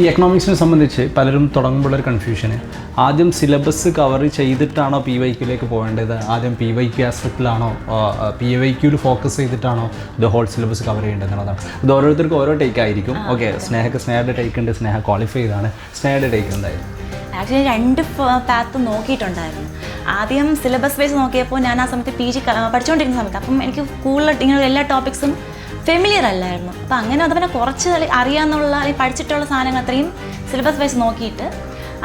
ഈ എക്കണോമിക്സിനെ സംബന്ധിച്ച് പലരും തുടങ്ങുമ്പോൾ തുടങ്ങുമ്പോഴൊരു കൺഫ്യൂഷന് ആദ്യം സിലബസ് കവർ ചെയ്തിട്ടാണോ പി വൈ ക്യൂലേക്ക് പോകേണ്ടത് ആദ്യം പി വൈ ക്യൂ ആസ്പെക്റ്റിലാണോ പി വൈ ക്യൂവിൽ ഫോക്കസ് ചെയ്തിട്ടാണോ ഇത് ഹോൾ സിലബസ് കവർ ചെയ്യേണ്ടത് എന്നുള്ളതാണ് ഇത് ഓരോരുത്തർക്കും ഓരോ ടേക്ക് ആയിരിക്കും. ഓക്കെ സ്നേഹക്ക് സ്നേഹയുടെ ടേക്ക് ഉണ്ട് സ്നേഹ ക്വാളിഫൈ ചെയ്താണ്. സ്നേഹയുടെ ടേക്ക് എന്തായിരുന്നു ആക്ച്വലി രണ്ട് പാത്ത് നോക്കിയിട്ടുണ്ടായിരുന്നു. ആദ്യം സിലബസ് വൈസ് നോക്കിയപ്പോൾ ഞാൻ ആ സമയത്ത് പി ജി പഠിച്ചുകൊണ്ടിരിക്കുന്ന സമയത്ത്. അപ്പം എനിക്ക് കൂടുതൽ ഇങ്ങനെ എല്ലാ ടോപ്പിക്സും ഫെമിലിയർ അല്ലായിരുന്നു. അപ്പം അങ്ങനെ അത് പിന്നെ കുറച്ച് അറിയാമെന്നുള്ള അല്ലെങ്കിൽ പഠിച്ചിട്ടുള്ള സാധനങ്ങൾ അത്രയും സിലബസ് വൈസ് നോക്കിയിട്ട്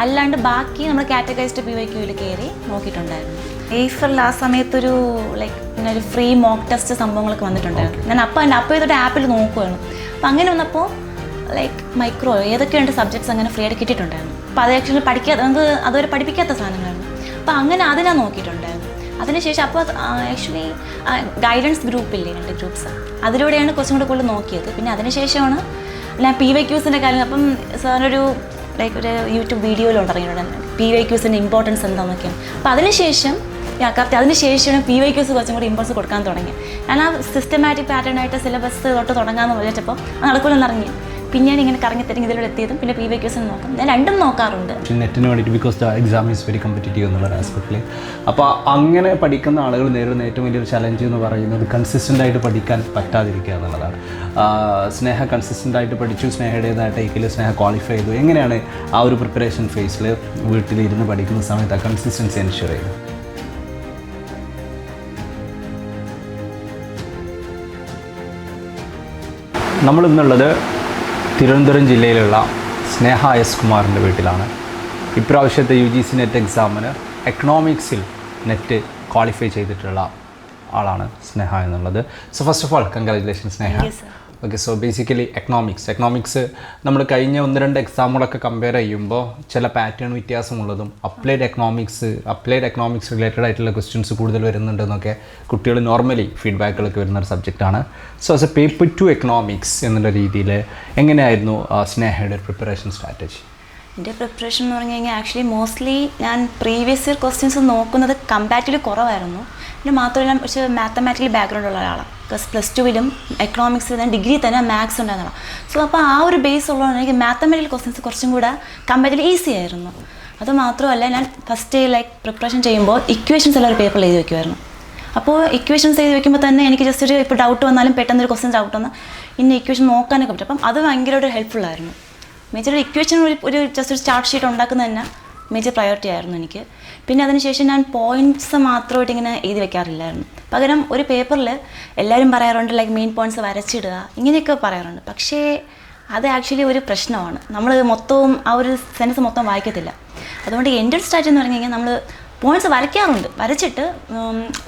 അല്ലാണ്ട് ബാക്കി നമ്മൾ കാറ്റഗറൈസ്ഡ് പി വൈ ക്യൂവിൽ കയറി നോക്കിയിട്ടുണ്ടായിരുന്നു. ഏഫറിൽ ആ സമയത്തൊരു ലൈക്ക് ഇങ്ങനെ ഒരു ഫ്രീ മോക്ക് ടെസ്റ്റ് സംഭവങ്ങളൊക്കെ വന്നിട്ടുണ്ടായിരുന്നു. ഞാൻ അപ്പം എന്റെ അപ്പോൾ ഇതൊരു ആപ്പിൽ നോക്കുമായിരുന്നു അപ്പം അങ്ങനെ വന്നപ്പോൾ ലൈക്ക് മൈക്രോ ഏതൊക്കെയുണ്ട് സബ്ജക്ട്സ് അങ്ങനെ ഫ്രീ ആയിട്ട് കിട്ടിയിട്ടുണ്ടായിരുന്നു. അപ്പോൾ അത് ആക്ച്വലി പഠിക്കാത്ത നമുക്ക് അതുവരെ പഠിപ്പിക്കാത്ത സാധനങ്ങളായിരുന്നു. അപ്പോൾ അങ്ങനെ അതിനാണ് നോക്കിയിട്ടുണ്ടായിരുന്നു. അതിനുശേഷം അപ്പോൾ ആക്ച്വലി ഗൈഡൻസ് ഗ്രൂപ്പില്ലേ രണ്ട് ഗ്രൂപ്പ്സ് അതിലൂടെയാണ് കുറച്ചും കൂടെ കൂടുതൽ നോക്കിയത്. പിന്നെ അതിനുശേഷമാണ് ഞാൻ പി വൈ ക്യൂസിന്റെ കാര്യം അപ്പം സാറിനൊരു ലൈക്ക് ഒരു യൂട്യൂബ് വീഡിയോയിലുണ്ട് ഇറങ്ങിയിട്ടുണ്ട് പി വൈ ക്യൂസിന്റെ ഇമ്പോർട്ടൻസ് എന്താണെന്നൊക്കെയാണ് അപ്പോൾ അതിനുശേഷം കറക്റ്റ് അതിനുശേഷമാണ് പി വൈ ക്യൂസ് കുറച്ചും കൂടി ഇമ്പോർട്ടൻസ് കൊടുക്കാൻ തുടങ്ങി ഞാൻ ആ സിസ്റ്റമാറ്റിക് പാറ്റേൺ ആയിട്ട് സിലബസ് തൊട്ട് തുടങ്ങാമെന്ന് വിചാരിച്ചപ്പോൾ നടക്കൂലെന്ന് പിന്നെയാണ് ഇങ്ങനെ കറങ്ങി തരും ഇതിലൂടെ എത്തിയതും പിന്നെ പി വൈ ക്യൂസിന് നോക്കും. ഞാൻ രണ്ടും നോക്കാറുണ്ട്. നെറ്റിന് വേണ്ടിയിട്ട് because the exam is very competitive എന്നുള്ള ആസ്പെക്റ്റിൽ അപ്പോൾ അങ്ങനെ പഠിക്കുന്ന ആളുകൾ നേരിടുന്ന ഏറ്റവും വലിയൊരു ചലഞ്ച് എന്ന് പറയുന്നത് കൺസിസ്റ്റന്റ് ആയിട്ട് പഠിക്കാൻ പറ്റാതിരിക്കുക എന്നുള്ളതാണ്. സ്നേഹ കൺസിസ്റ്റന്റ് ആയിട്ട് പഠിച്ചു സ്നേഹയുടേതായ ടേക്കിൽ സ്നേഹ ക്വാളിഫൈ ചെയ്തു. എങ്ങനെയാണ് ആ ഒരു പ്രിപ്പറേഷൻ ഫേസിൽ വീട്ടിലിരുന്ന് പഠിക്കുന്ന സമയത്ത് ആ കൺസിസ്റ്റൻസി എൻഷുർ ചെയ്യുന്നത് നമ്മൾ ഇന്നുള്ളത് തിരുവനന്തപുരം ജില്ലയിലുള്ള സ്നേഹ എസ് കുമാറിന്റെ വീട്ടിലാണ്. ഇപ്രാവശ്യത്തെ യു ജി സി നെറ്റ് എക്സാമിന് എക്കണോമിക്സിൽ നെറ്റ് ക്വാളിഫൈ ചെയ്തിട്ടുള്ള ആളാണ് സ്നേഹ എന്നുള്ളത്. So first of all congratulation Sneha. Okay so basically economics economics നമ്മൾ കഴിഞ്ഞ ഒന്ന് രണ്ട് എക്സാമുകളൊക്കെ കമ്പയർ ചെയ്യുമ്പോൾ ചില pattern വ്യത്യാസമുള്ളതും applied economics applied economics related ആയിട്ടുള്ള ക്വസ്റ്റ്യൻസ് കൂടുതൽ വരുന്നുണ്ടെന്നൊക്കെ കുട്ടികൾ നോർമലി ഫീഡ്ബാക്കുകളൊക്കെ വരുന്ന ഒരു സബ്ജക്റ്റാണ് so as a paper two economics എന്നുള്ള രീതിയിൽ എങ്ങനെയായിരുന്നു സ്നേഹയുടെ പ്രിപ്പറേഷൻ സ്ട്രാറ്റജി എന്റെ പ്രിപ്പറേഷൻ എന്ന് പറഞ്ഞു കഴിഞ്ഞാൽ ആക്ച്വലി മോസ്റ്റ്ലി ഞാൻ പ്രീവിയസ് ഇയർ ക്വസ്റ്റ്യൻസ് നോക്കുന്നത് കമ്പാരിറ്റീവ്ലി കുറവായിരുന്നു. പിന്നെ മാത്രമല്ല പക്ഷേ മാത്തമാറ്റിക്കൽ ബാക്ക്ഗ്രൗണ്ട് ഉള്ള ഒരാളാണ്. പ്ലസ് പ്ലസ് ടുവിലും എക്കണോമിക്സ് തന്നെ ഡിഗ്രി തന്നെ മാത്സ് ഉണ്ടായിരുന്നതാണ് സോ അപ്പോൾ ആ ഒരു ബേസ് ഉള്ളതുകൊണ്ട് എനിക്ക് മാത്തമാറ്റിക്കൽ ക്വസ്റ്റ്യൻസ് കുറച്ചും കൂടെ കമ്പാരിറ്റീവ് ഈസി ആയിരുന്നു. അത് മാത്രമല്ല ഞാൻ ഫസ്റ്റ് ലൈക്ക് പ്രിപ്പറേഷൻ ചെയ്യുമ്പോൾ ഇക്വേഷൻസ് എല്ലാം ഒരു പേപ്പറിൽ എഴുതി വെക്കുമായിരുന്നു. അപ്പോൾ ഇക്വേഷൻസ് എഴുതി വെക്കുമ്പോൾ തന്നെ എനിക്ക് ജസ്റ്റ് ഒരു ഇപ്പോൾ ഡൗട്ട് വന്നാലും പെട്ടെന്ന് ഒരു ക്വസ്റ്റ്യൻ ഡൗട്ട് വന്നാൽ ഇന്ന ഇക്വേഷൻ നോക്കാനൊക്കെ പറ്റും. അപ്പം അത് ഭയങ്കരമായിട്ട് ഹെൽപ്ഫുൾ ആയിരുന്നു. മേജർ ഇക്വേഷൻ ഒരു ഒരു ജസ്റ്റ് ഒരു സ്റ്റാർട്ട് ഷീറ്റ് ഉണ്ടാക്കുന്നത് തന്നെ മേജർ പ്രയോറിറ്റി ആയിരുന്നു എനിക്ക്. പിന്നെ അതിനുശേഷം ഞാൻ പോയിന്റ്സ് മാത്രമായിട്ട് ഇങ്ങനെ എഴുതി വെക്കാറില്ലായിരുന്നു. പകരം ഒരു പേപ്പറിൽ എല്ലാവരും പറയാറുണ്ട് ലൈക്ക് മെയിൻ പോയിന്റ്സ് വരച്ചിടുക. ഇങ്ങനെയൊക്കെ പറയാറുണ്ട്. പക്ഷേ അത് ആക്ച്വലി ഒരു പ്രശ്നമാണ്. നമ്മൾ മൊത്തവും ആ ഒരു സെൻസ് മൊത്തം വായിക്കത്തില്ല. അതുകൊണ്ട് എന്റെ സ്ട്രാറ്റജി എന്ന് പറഞ്ഞു കഴിഞ്ഞാൽ നമ്മൾ പോയിന്റ്സ് വരയ്ക്കാറുണ്ട്. വരച്ചിട്ട്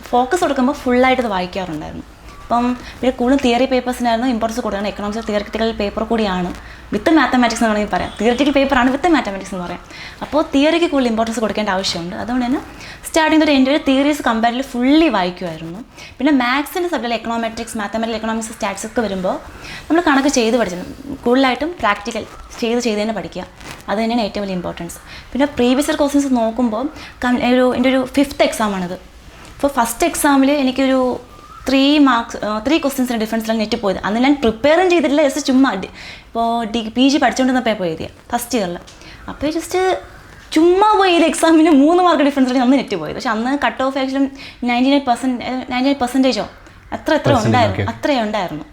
ഫോക്കസ് കൊടുക്കുമ്പോൾ ഫുള്ളായിട്ട് ഇത് വായിക്കാറുണ്ടായിരുന്നു. അപ്പം പിന്നെ കൂടുതൽ തിയറി പേപ്പേഴ്സിനായിരുന്നു ഇമ്പോർട്ടൻസ് കൊടുക്കണം എക്കണോമിക്സ് തിയറിറ്റിക്കൽ പേപ്പർ കൂടിയാണ്. വിത്ത് മാത്തമാറ്റിക്സ് എന്ന് വേണമെങ്കിൽ പറയാം. തിയറിറ്റിക്കൽ പേപ്പറാണ് വിത്ത് മാത്തമാറ്റിക്സ് എന്ന് പറയാം. അപ്പോൾ തിയറിക്ക് കൂടുതൽ ഇമ്പോർട്ടൻസ് കൊടുക്കേണ്ട ആവശ്യമുണ്ട്. അതുകൊണ്ട് തന്നെ സ്റ്റാർട്ടിംഗ് തൊട്ട് എന്റെ ഒരു തിയറീസ് കമ്പാരിറ്റീവ് ഫുള്ളി വായിക്കുമായിരുന്നു. പിന്നെ മാത്സിന്റെ subject econometrics mathematical economics stats ഒക്കെ വരുമ്പോൾ നമ്മൾ കണക്ക് ചെയ്ത് പഠിച്ചിട്ടുണ്ട് കൂടുതലായിട്ടും പ്രാക്ടിക്കൽ ചെയ്ത് ചെയ്ത് തന്നെ പഠിക്കുക. അത് തന്നെയാണ് ഏറ്റവും വലിയ ഇമ്പോർട്ടൻസ് പിന്നെ പ്രീവിയസ് ഇയർ ക്വസ്റ്റ്യൻസ് നോക്കുമ്പോൾ ഒരു എന്റെ ഒരു ഫിഫ്ത്ത് എക്സാമാണിത് അപ്പോൾ ഫസ്റ്റ് എക്സാമിൽ എനിക്കൊരു ത്രീ മാർക്സ് ത്രീ ക്വസ്റ്റ്യൻസിന്റെ ഡിഫറൻസിലാണ് നെറ്റ് പോയത്. അന്ന് ഞാൻ പ്രിപ്പയറും ചെയ്തിട്ടില്ല ജസ്റ്റ് ചുമ്മാ അടി. ഇപ്പോൾ ഡി പി ജി പഠിച്ചുകൊണ്ടിരുന്നപ്പോൾ പോയി എഴുതിയ ഫസ്റ്റ് ഇയറിൽ അപ്പോൾ ജസ്റ്റ് ചുമ്മാ പോയി എക്സാമിന് മൂന്ന് മാർക്ക് ഡിഫറൻസ് അന്ന് നെറ്റ് പോയത്. പക്ഷെ അന്ന് cut off ആക്ച്വലും ninety nine percent ninety nine പെർസെന്റേജോ അത്ര എത്ര ഉണ്ടായിരുന്നു. അത്രയേ ഉണ്ടായിരുന്നു.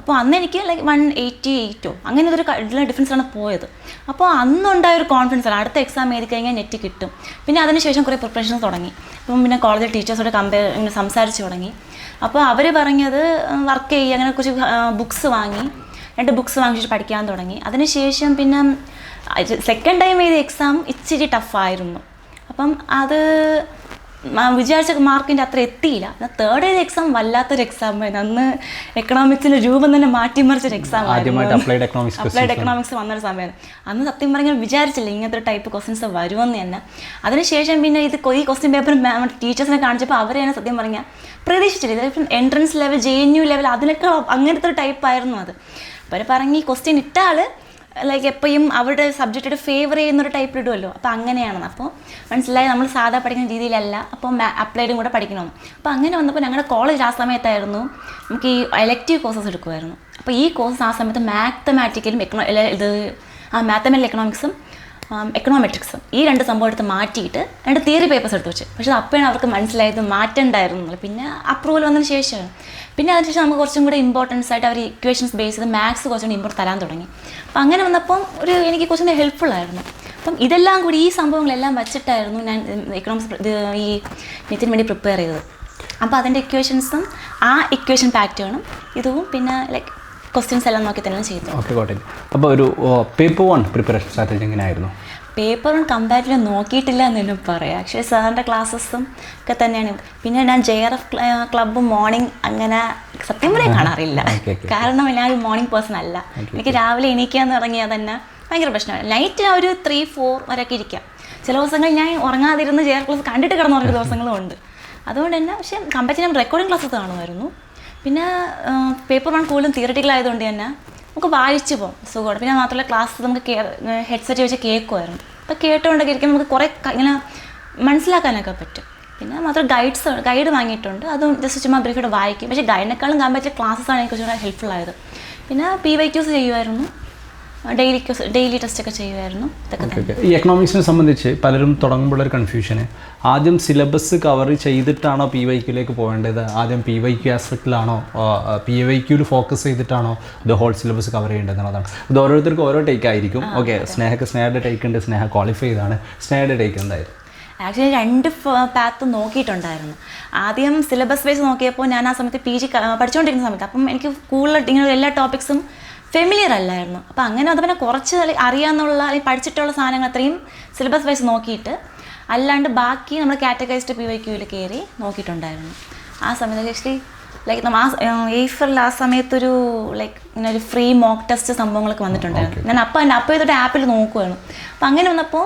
അപ്പോൾ അന്ന് എനിക്ക് ലൈക്ക് വൺ എയ്റ്റി എയ്റ്റോ അങ്ങനെ ഒരു ഡിഫറൻസാണ് പോയത്. അപ്പോൾ അന്നുണ്ടായ ഒരു കോൺഫിഡൻസ് ആണ് അടുത്ത എക്സാം എഴുതി കഴിഞ്ഞാൽ നെറ്റ് കിട്ടും. പിന്നെ അതിനുശേഷം കുറേ പ്രിപ്പറേഷൻസ് തുടങ്ങി. അപ്പം പിന്നെ കോളേജിൽ ടീച്ചേഴ്സോട് കമ്പയർ ഇങ്ങനെ സംസാരിച്ച് തുടങ്ങി. അപ്പോൾ അവർ പറഞ്ഞത് വർക്ക് ചെയ്യുക അങ്ങനെ കുറച്ച് ബുക്സ് വാങ്ങി. രണ്ട് ബുക്സ് വാങ്ങിച്ചിട്ട് പഠിക്കാൻ തുടങ്ങി. അതിനുശേഷം പിന്നെ സെക്കൻഡ് ടൈം എഴുതിയ എക്സാം ഇച്ചിരി ടഫായിരുന്നു അപ്പം അത് വിചാരിച്ച മാർക്കിന്റെ അത്ര എത്തിയില്ല. തേർഡ് ഇയർ എക്സാം വല്ലാത്തൊരു എക്സാം ആയിരുന്നു. അന്ന് എക്കണോമിക്സിന്റെ രൂപം തന്നെ മാറ്റിമറിച്ചൊരു എക്സാം ആയിരുന്നു. അപ്ലൈഡ് എക്കണോമിക്സ് വന്നൊരു സമയമാണ് അന്ന് സത്യം പറഞ്ഞാൽ വിചാരിച്ചില്ല ഇങ്ങനത്തെ ടൈപ്പ് ക്വസ്റ്റ്യൻസ് വരുമെന്ന് തന്നെ. അതിനുശേഷം പിന്നെ ഇത് ഈ ക്വസ്റ്റ്യൻ പേപ്പർ ടീച്ചേഴ്സിനെ കാണിച്ചപ്പോൾ അവർ തന്നെ സത്യം പറഞ്ഞാൽ പ്രതീക്ഷിച്ചില്ല. ഇതിപ്പം entrance level J N U level അതിനൊക്കെ അങ്ങനത്തെ ഒരു ടൈപ്പായിരുന്നു അത്. അവർ പറഞ്ഞ് ഈ ക്വസ്റ്റ്യൻ ഇട്ടാൽ ലൈക്ക് എപ്പോഴും അവരുടെ സബ്ജക്റ്റ് ഫേവർ ചെയ്യുന്നൊരു ടൈപ്പ് ഇടുമല്ലോ അപ്പോൾ അങ്ങനെയാണെന്ന്. അപ്പോൾ മനസ്സിലായി നമ്മൾ സാധാ പഠിക്കുന്ന രീതിയിലല്ല. അപ്പോൾ അപ്ലൈഡും കൂടെ പഠിക്കണം അപ്പോൾ അങ്ങനെ വന്നപ്പോൾ ഞങ്ങളുടെ കോളേജ് ആ സമയത്തായിരുന്നു നമുക്ക് ഈ എലക്റ്റീവ് കോഴ്സസ് എടുക്കുമായിരുന്നു അപ്പോൾ ഈ കോഴ്സ് ആ സമയത്ത് മാത്തമാറ്റിക്കലും എക്കണോ ഇത് ആ മാത്തമെറ്റിക്കൽ എക്കണോമിക്സും എക്കണോമെട്രിക്സും ഈ രണ്ട് സംഭവം എടുത്ത് മാറ്റിയിട്ട് രണ്ട് തിയറി പേപ്പേഴ്സ് എടുത്ത് വെച്ച്. പക്ഷേ അപ്പോഴാണ് അവർക്ക് മനസ്സിലായത് മാറ്റേണ്ടായിരുന്നു. പിന്നെ അപ്രൂവൽ വന്നതിന് ശേഷമാണ് പിന്നെ അതിനുശേഷം നമുക്ക് കുറച്ചും കൂടെ ഇമ്പോർട്ടൻസ് ആയിട്ട് അവർ ഇക്വേഷൻസ് ബേസ് ചെയ്ത് മാത്സ് കുറച്ചും കൂടി ഇമ്പോർട്ട് തരാൻ തുടങ്ങി. അപ്പം അങ്ങനെ വന്നപ്പം ഒരു എനിക്ക് കുറച്ചും ഹെൽപ്ഫുൾ ആയിരുന്നു. അപ്പം ഇതെല്ലാം കൂടി ഈ സംഭവങ്ങളെല്ലാം വച്ചിട്ടായിരുന്നു ഞാൻ എക്കണോമിക്സ് ഈ നെറ്റിന് വേണ്ടി പ്രിപ്പയർ ചെയ്തത്. അപ്പോൾ അതിന്റെ ഇക്വേഷൻസും ആ ഇക്വേഷൻ പാറ്റേണും ഇതും പിന്നെ ലൈക്ക് ക്വസ്റ്റ്യൻസ് എല്ലാം നോക്കി തന്നെ ചെയ്തു ഓക്കെ അപ്പോൾ ഒരു പേപ്പർ വൺ പ്രിപ്പറേഷൻ സ്ട്രാറ്റജി എങ്ങനെയായിരുന്നു? പേപ്പറും കമ്പാരിറ്റീവ് നോക്കിയിട്ടില്ല എന്ന് തന്നെ പറയാം. ആക്ച്വലി സാറിന്റെ ക്ലാസ്സസും ഒക്കെ തന്നെയാണ്. പിന്നെ ഞാൻ J R F club morning അങ്ങനെ സത്യം പറയാൻ കാണാറില്ല. കാരണം ഞാൻ ഒരു മോർണിംഗ് പേഴ്സൺ അല്ല. എനിക്ക് രാവിലെ എണീക്കാന്ന് തുടങ്ങിയാൽ തന്നെ ഭയങ്കര പ്രശ്നമാണ്. നൈറ്റ് ഒരു ത്രീ ഫോർ വരെയൊക്കെ ഇരിക്കാം. ചില ദിവസങ്ങൾ ഞാൻ ഉറങ്ങാതിരുന്ന് ജെ ആർ ക്ലാസ് കണ്ടിട്ട് കിടന്നുറങ്ങിയ ദിവസങ്ങളും ഉണ്ട്. അതുകൊണ്ട് തന്നെ പക്ഷേ കമ്പാരിറ്റീവ് ഞാൻ റെക്കോർഡിംഗ് ക്ലാസ്സസ് കാണുമായിരുന്നു. പിന്നെ പേപ്പർ വൺ കൂടുതലും തിയററ്റിക്കൽ ആയതുകൊണ്ട് തന്നെ നമുക്ക് വായിച്ചു പോകും സുഖമാണ് പിന്നെ മാത്രമല്ല ക്ലാസ് നമുക്ക് ഹെഡ്സെറ്റ് വെച്ച് കേൾക്കുമായിരുന്നു അപ്പോൾ കേട്ടുകൊണ്ടൊക്കെ ഇരിക്കുമ്പോൾ നമുക്ക് കുറേ ഇങ്ങനെ മനസ്സിലാക്കാനൊക്കെ പറ്റും. പിന്നെ മാത്രം ഗൈഡ്സ് ഗൈഡ് വാങ്ങിയിട്ടുണ്ട്. അതും ജസ്റ്റ് ചുമ്മാ ബ്രീഫായിട്ട് വായിക്കും. പക്ഷേ ഗൈഡിനേക്കാളും ക്ലാസ്സസ് ആണ് എനിക്ക് കുറച്ചുകൂടെ ഹെൽപ്ഫുൾ ആയത്. പിന്നെ പി വൈ ക്യൂസ് ചെയ്യുമായിരുന്നു ഡെയിലി ഡെയിലി ടെസ്റ്റ് ഒക്കെ ചെയ്യുമായിരുന്നു ഇതൊക്കെ ഈ എക്കണോമിക്സിനെ സംബന്ധിച്ച് പലരും തുടങ്ങുമ്പോൾ ഒരു കൺഫ്യൂഷന് ആദ്യം സിലബസ് കവർ ചെയ്തിട്ടാണോ പി വൈ ക്യൂലേക്ക് പോകേണ്ടത്? ആദ്യം പി വൈ ക്യൂ ആസ്പെക്റ്റിലാണോ പി വൈ ക്യൂൽ ഫോക്കസ് ചെയ്തിട്ടാണോ ഇത് ഹോൾ സിലബസ് കവർ ചെയ്യേണ്ടത് എന്നുള്ളതാണ് ഇത് ഓരോരുത്തർക്കും ഓരോ ടേക്ക് ആയിരിക്കും. ഓക്കെ സ്നേഹക്ക് സ്നേഹയുടെ ടേക്ക് ഉണ്ട് സ്നേഹ ക്വാളിഫൈ ചെയ്താണ്. സ്നേഹയുടെ ടേക്ക് എന്തായിരുന്നു? ആക്ച്വലി രണ്ട് പാത്ത് നോക്കിയിട്ടുണ്ടായിരുന്നു. ആദ്യം സിലബസ് വൈസ് നോക്കിയപ്പോൾ ഞാൻ ആ സമയത്ത് പി ജി പഠിച്ചുകൊണ്ടിരിക്കുന്ന സമയത്ത് അപ്പം എനിക്ക് കൂടുതൽ ഇങ്ങനെ എല്ലാ ടോപ്പിക്സും ഫെമിലിയർ അല്ലായിരുന്നു. അപ്പോൾ അങ്ങനെ അത് പിന്നെ കുറച്ച് അറിയാമെന്നുള്ള അല്ലെങ്കിൽ പഠിച്ചിട്ടുള്ള സാധനങ്ങൾ അത്രയും സിലബസ് വൈസ് നോക്കിയിട്ട് അല്ലാണ്ട് ബാക്കി നമ്മൾ കാറ്റഗറൈസ്ഡ് പി വൈ ക്യൂവിൽ കയറി നോക്കിയിട്ടുണ്ടായിരുന്നു. ആ സമയത്ത് ആക്ച്വലി ലൈക്ക് നമ്മൾ ആ ഏഫറിൽ ആ സമയത്തൊരു ലൈക്ക് ഇങ്ങനെ ഒരു ഫ്രീ മോക്ക് ടെസ്റ്റ് സംഭവങ്ങളൊക്കെ വന്നിട്ടുണ്ടായിരുന്നു. ഞാൻ അപ്പം എന്റെ അപ്പം ഇതൊരു ആപ്പിൽ നോക്കുവാണ്. അപ്പം അങ്ങനെ വന്നപ്പോൾ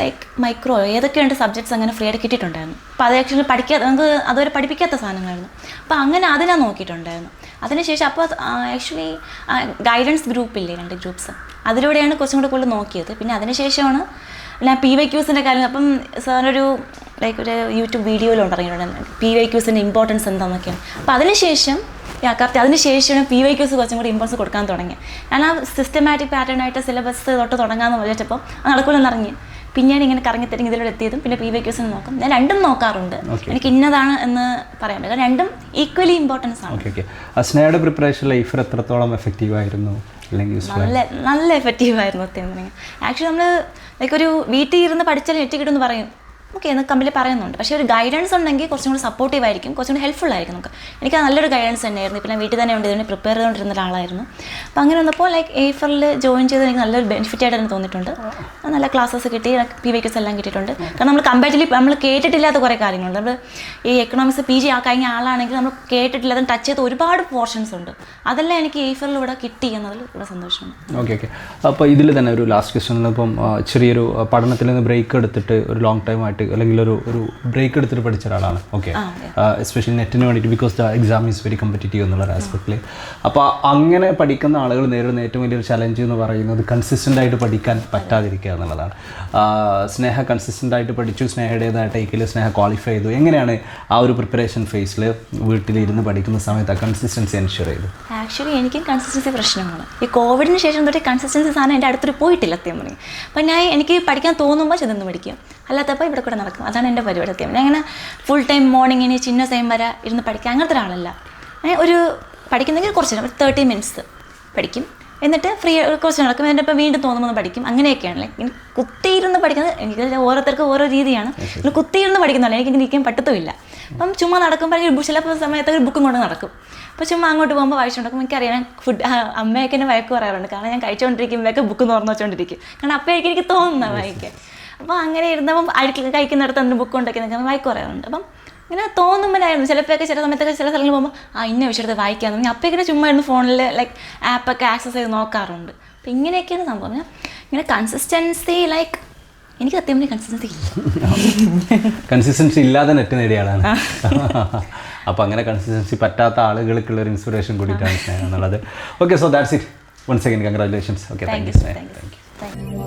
ലൈക്ക് മൈക്രോ ഏതൊക്കെയുണ്ട് സബ്ജക്ട്സ് അങ്ങനെ ഫ്രീ ആയിട്ട് കിട്ടിയിട്ടുണ്ടായിരുന്നു. അപ്പോൾ അത് ആക്ച്വലി പഠിക്കാത്ത നമുക്ക് അതുവരെ പഠിപ്പിക്കാത്ത സാധനങ്ങളായിരുന്നു. അപ്പോൾ അങ്ങനെ അതിനാ നോക്കിയിട്ടുണ്ടായിരുന്നു. അതിനുശേഷം അപ്പോൾ ആക്ച്വലി ഗൈഡൻസ് ഗ്രൂപ്പില്ലേ രണ്ട് ഗ്രൂപ്പ്സ് അതിലൂടെയാണ് കുറച്ചും കൂടെ കൂടുതൽ നോക്കിയത്. പിന്നെ അതിനുശേഷമാണ് ഞാൻ പി വൈ ക്യൂസിന്റെ കാര്യം അപ്പം സാറിനൊരു ലൈക്ക് ഒരു യൂട്യൂബ് വീഡിയോയിൽ ഉണ്ടായിരുന്നു പി വൈ ക്യൂസിന്റെ ഇമ്പോർട്ടൻസ് എന്താണെന്നൊക്കെയാണ് അപ്പോൾ അതിനുശേഷം കറക്റ്റ് അതിനുശേഷമാണ് പി വൈ ക്യൂസ് കുറച്ചും കൂടി ഇമ്പോർട്ടൻസ് കൊടുക്കാൻ തുടങ്ങി ഞാൻ ആ സിസ്റ്റമാറ്റിക് പാറ്റേൺ ആയിട്ട് സിലബസ് തൊട്ട് തുടങ്ങാമെന്ന് വിചാരിച്ചപ്പോൾ അത് നടക്കില്ലെന്ന് ഇറങ്ങി പിന്നെയാണ് ഇങ്ങനെ കറങ്ങി തിരിഞ്ഞ് ഇതിലൂടെ എത്തിയതും പിന്നെ പി വൈ ക്യൂസിന് നോക്കും. ഞാൻ രണ്ടും നോക്കാറുണ്ട്. എനിക്ക് ഇന്നതാണ് എന്ന് പറയാൻ പറ്റില്ല രണ്ടും ഈക്വലി ഇമ്പോർട്ടൻസ് ആണ്. ഓക്കെ ഓക്കെ സ്നേഹയുടെ പ്രിപ്പറേഷൻ ലൈഫിൽ എത്രത്തോളം എഫക്റ്റീവ് ആയിരുന്നു? നല്ല നല്ല എഫക്റ്റീവ് ആയിരുന്നു സത്യം പറഞ്ഞാൽ ആക്ച്വലി നമ്മൾ ലൈക്ക് ഒരു വീട്ടിൽ ഇരുന്ന് പഠിച്ചാൽ നെറ്റ് കിട്ടുമെന്ന് പറയും. ഓക്കെ എന്ന് കമ്പനി പറയുന്നുണ്ട്. പക്ഷേ ഒരു ഗൈഡൻസ് ഉണ്ടെങ്കിൽ കുറച്ചും കൂടി സപ്പോർട്ടീവ് ആയിരിക്കും കുറച്ചും കൂടി ഹെൽപ്ഫുൾ ആയിരിക്കും നമുക്ക്. എനിക്ക് നല്ലൊരു ഗൈഡൻസ് തന്നെയായിരുന്നു. ഇപ്പം ഞാൻ വീട്ടിൽ തന്നെ ഉണ്ട് ഇതിന് പ്രിപ്പയർ ചെയ്തുകൊണ്ടിരുന്ന ഒരാളായിരുന്നു. അപ്പോൾ അങ്ങനെ വന്നപ്പോൾ ലൈക്ക് ഏഫറിൽ ജോയിൻ ചെയ്ത് എനിക്ക് നല്ലൊരു ബെനിഫിറ്റ് ആയിട്ട് തന്നെ തോന്നിയിട്ടുണ്ട്. നല്ല ക്ലാസ്സസ് കിട്ടി പി വൈക്കസ് എല്ലാം കിട്ടിയിട്ടുണ്ട്. കാരണം നമ്മൾ കമ്പാരിറ്റീവ്ലി നമ്മൾ കേട്ടിട്ടില്ലാത്ത കുറേ കാര്യങ്ങളുണ്ട്. നമ്മൾ ഈ എക്കണോമിക്സ് പി ജി കഴിഞ്ഞ ആളാണെങ്കിൽ നമ്മൾ കേട്ടിട്ടില്ലാതെ ടച്ച് ചെയ്ത ഒരുപാട് പോർഷൻസ് ഉണ്ട്. അതെല്ലാം എനിക്ക് ഏഫറിലൂടെ കിട്ടി എന്നതിൽ ഇവിടെ സന്തോഷമാണ്. ഓക്കെ ഓക്കെ അപ്പോൾ ഇതിൽ തന്നെ ഒരു ലാസ്റ്റ് ക്വസ്റ്റൻ ഇപ്പം ചെറിയൊരു പഠനത്തിൽ നിന്ന് ബ്രേക്ക് എടുത്തിട്ട് ഒരു ലോങ് ടൈം അല്ലെങ്കിൽ ഒരു ഒരു ബ്രേക്ക് എടുത്തിട്ട് പഠിച്ച ഒരാളാണ്. ഓക്കെ എസ്പെഷ്യലി നെറ്റിന് വേണ്ടിയിട്ട് because the exam is very competitive എന്നുള്ള ആസ്പെക്റ്റിൽ അപ്പോൾ അങ്ങനെ പഠിക്കുന്ന ആളുകൾ നേരിടുന്ന ഏറ്റവും വലിയൊരു ചലഞ്ച് എന്ന് പറയുന്നത് കൺസിസ്റ്റന്റ് ആയിട്ട് പഠിക്കാൻ പറ്റാതിരിക്കുക എന്നുള്ളതാണ്. സ്നേഹ കൺസിസ്റ്റന്റ് ആയിട്ട് പഠിച്ചു സ്നേഹയുടേതായ ടേക്കിൽ സ്നേഹ ക്വാളിഫൈ ചെയ്തു. എങ്ങനെയാണ് ആ ഒരു പ്രിപ്പറേഷൻ ഫേസിൽ വീട്ടിലിരുന്ന് പഠിക്കുന്ന സമയത്ത് ആ കൺസിസ്റ്റൻസി എൻഷുർ ചെയ്തു ആക്ച്വലി എനിക്കും കൺസിസ്റ്റൻസി പ്രശ്നമാണ്. ഈ കോവിഡിന് ശേഷം തൊട്ട് കൺസിസ്റ്റൻസി സാധനം എന്റെ അടുത്തൊരു പോയിട്ടില്ല അത്യം പറഞ്ഞു അപ്പം ഞാൻ എനിക്ക് പഠിക്കാൻ തോന്നുമ്പോൾ ചെന്ന് പഠിക്കും അല്ലാത്തപ്പോൾ ഇവിടെ കൂടെ നടക്കും. അതാണ് എന്റെ പരിപാടി സത്യം ഞാൻ അങ്ങനെ ഫുൾ ടൈം മോർണിംഗ് ഇനി ചിന്ന സമയം വരെ ഇരുന്ന് പഠിക്കുക അങ്ങനത്തെ ഒരാളല്ല. ഒരു പഠിക്കുന്നെങ്കിൽ കുറച്ച് നേരം ഒരു തേർട്ടി മിനിറ്റ്സ് പഠിക്കും. എന്നിട്ട് ഫ്രീ കുറച്ച് നടക്കും. എന്റെ ഇപ്പം വീണ്ടും തോന്നുമ്പോൾ പഠിക്കും. അങ്ങനെയൊക്കെയാണ്. ഇനി കുത്തിയിരുന്ന് പഠിക്കുന്നത് എനിക്ക് ഓരോരുത്തർക്ക് ഓരോ രീതിയാണ്. ഇങ്ങനെ കുത്തിയിരുന്ന് പഠിക്കുന്നതല്ല എനിക്ക് ഇരിക്കാൻ പറ്റത്തുമില്ല. അപ്പം ചുമ്മാ നടക്കുമ്പോൾ ഒരു ചില സമയത്ത് ഒരു ബുക്കും കൊണ്ട് നടക്കും. അപ്പോൾ ചുമ്മാ അങ്ങോട്ട് പോകുമ്പോൾ വായിച്ചുകൊണ്ടിരിക്കും എനിക്കറിയാം ഫുഡ് അമ്മയൊക്കെ എന്നെ വഴക്ക് പറയാറുണ്ട്. കാരണം ഞാൻ കഴിച്ചുകൊണ്ടിരിക്കുമ്പോഴൊക്കെ ബുക്ക് തുറന്നു വെച്ചുകൊണ്ടിരിക്കും കാരണം അപ്പോഴേക്കും എനിക്ക് തോന്നുന്ന വായിക്കാൻ. അപ്പോൾ അങ്ങനെ ഇരുന്നപ്പം അഴുക്കി കഴിക്കുന്നിടത്ത് എന്ത് ബുക്ക് കൊണ്ടൊക്കെ നിൽക്കുന്നത് വഴക്ക് പറയാറുണ്ട്. അപ്പം ഇങ്ങനെ തോന്നുമ്പോഴായിരുന്നു. ചിലപ്പോഴൊക്കെ ചില സമയത്തൊക്കെ ചില സ്ഥലങ്ങളിൽ പോകുമ്പോൾ ആ ഇന്ന വിഷയത്തെ വായിക്കാമെന്ന് ഞാൻ ഇങ്ങനെ ചുമ്മാ ഇരുന്ന് ഫോണിൽ ലൈക്ക് ആപ്പൊക്കെ ആക്സസ് ചെയ്ത് നോക്കാറുണ്ട്. അപ്പം ഇങ്ങനെയൊക്കെയാണ് സംഭവം. ഞാൻ ഇങ്ങനെ കൺസിസ്റ്റൻസി ലൈക്ക് എനിക്ക് സത്യം കൺസിസ്റ്റൻസി ഇല്ല. കൺസിസ്റ്റൻസി ഇല്ലാതെ നെറ്റ് നേടിയ ആളാണ്. അപ്പോൾ അങ്ങനെ കൺസിസ്റ്റൻസി പറ്റാത്ത ആളുകൾക്കുള്ള ഒരു ഇൻസ്പിറേഷൻ കൂടിയിട്ടാണ് സ്നേഹം എന്നുള്ളത്. Okay so that's it once second congratulations okay thank you thank you. Thank you